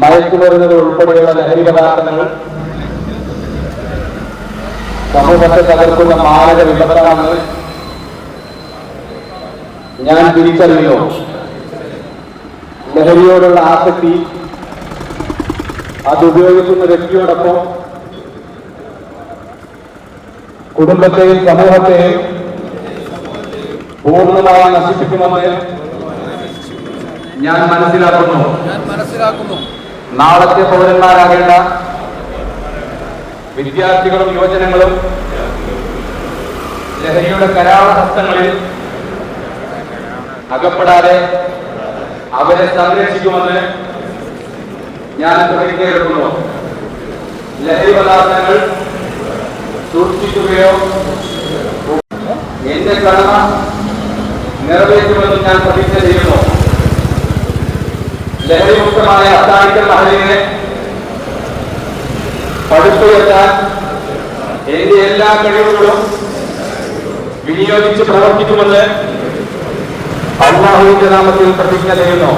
മയക്കുമരുന്നുകൾ ഉൾപ്പെടെയുള്ള ലഹരി പദാർത്ഥങ്ങൾ. സമൂഹത്തെ തകർക്കുന്ന മാരക വിപത്താണ് ഞാൻ തിരിച്ചറിയോ ലഹരിയോടുള്ള ആസക്തി അത് ഉപയോഗിക്കുന്ന വ്യക്തിയോടൊപ്പം കുടുംബത്തെയും സമൂഹത്തെയും പൂർണമായി നശിപ്പിക്കുമെന്ന് ഞാൻ മനസ്സിലാക്കുന്നു. ഞാൻ മനസ്സിലാക്കുന്നു. നാളത്തെ പൗരന്മാരാകേണ്ട വിദ്യാർത്ഥികളും യുവജനങ്ങളും ലഹരിയുടെ കരാളഹസ്തങ്ങളിൽ അകപ്പെടാതെ അവരെ സംരക്ഷിക്കുമെന്ന് ഞാൻ പ്രതിജ്ഞയെടുക്കുന്നു ലഹരി പദാർത്ഥങ്ങൾ സൂക്ഷിക്കുകയോ എന്റെ കടമ നിറവേറ്റുമെന്ന് ഞാൻ പ്രതിജ്ഞ ചെയ്യുന്നു. ലഹരിമുക്തമായ അത്താണിക്കൽ മഹലിനെ പടുത്തുയർത്താൻ എന്റെ എല്ലാ കഴിവുകളും വിനിയോഗിച്ച് പ്രവർത്തിക്കുമെന്ന് അള്ളാഹുവിന്റെ നാമത്തിൽ പ്രതിജ്ഞ ചെയ്യുന്നു.